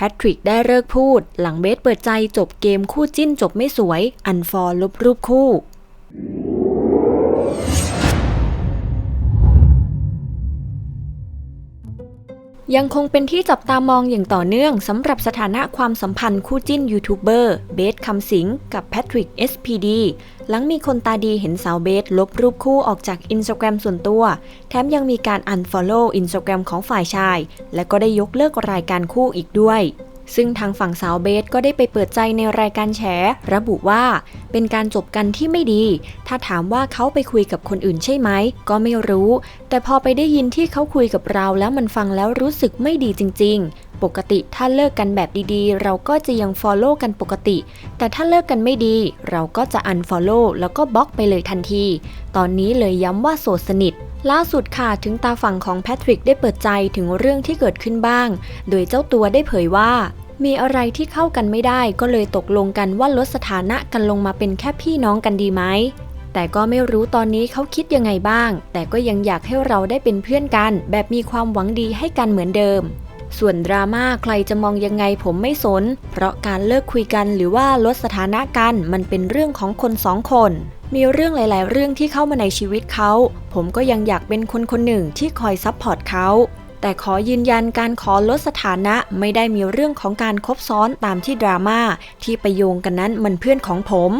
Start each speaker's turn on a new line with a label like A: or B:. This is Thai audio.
A: พทริกได้เลิกพูด หลังเบสเปิดใจจบเกมคู่จิ้นจบไม่สวย อันฟอลลบรูปคู่ ยังคงเป็นที่จับตามองอย่างต่อเนื่องสำหรับสถานะความสัมพันธ์คู่จิ้นยูทูบเบอร์เบสคำสิงกับแพทริก SPD หลังมีคนตาดีเห็นสาวเบสลบรูปคู่ออกจากอินสตาแกรมส่วนตัว แถมยังมีการอันฟอลโล่อินสตาแกรมของฝ่ายชาย และก็ได้ยกเลิกรายการคู่อีกด้วย ซึ่งทางฝั่งสาวเบสก็ได้ไปเปิดใจในรายการแฉ ระบุว่า เป็นการจบกันที่ไม่ดี ถ้าถามว่าเขาไปคุยกับคนอื่นใช่ไหม ก็ไม่รู้ แต่พอไปได้ยินที่เขาคุยกับเราแล้วมันฟังแล้วรู้สึกไม่ดีจริง ๆ ปกติถ้าเลิกกันแบบดีๆ เราก็จะยัง follow กันปกติ แต่ถ้าเลิกกันไม่ดี เราก็จะ unfollow แล้วก็บล็อกไปเลยทันที ตอนนี้เลยย้ำว่าโสดสนิทล่าสุดค่ะถึงตาฝั่งของแพทริกได้เปิดใจถึงเรื่องที่เกิดขึ้นบ้าง โดยเจ้าตัวได้เผยว่า มีอะไรที่เข้ากันไม่ได้ก็เลยตกลงกันว่าลดสถานะกันลงมาเป็นแค่พี่น้องกันดีไหม แต่ก็ไม่รู้ตอนนี้เขาคิดยังไงบ้าง แต่ก็ยังอยากให้เราได้เป็นเพื่อนกัน แบบมีความหวังดีให้กันเหมือนเดิม ส่วนดราม่าใครจะมองยังไงผมไม่สน เพราะการเลิกคุยกันหรือว่าลดสถานะกันมันเป็นเรื่องของคนสองคนมีเรื่องหลาย ๆ เรื่องที่เข้ามาในชีวิตเขา ผมก็ยังอยากเป็นคนคนหนึ่งที่คอยซัพพอร์ตเขา แต่ขอยืนยันการขอลดสถานะไม่ได้มีเรื่องของการคบซ้อนตามที่ดราม่าที่ไปโยงกันนั้นมันเพื่อนของผม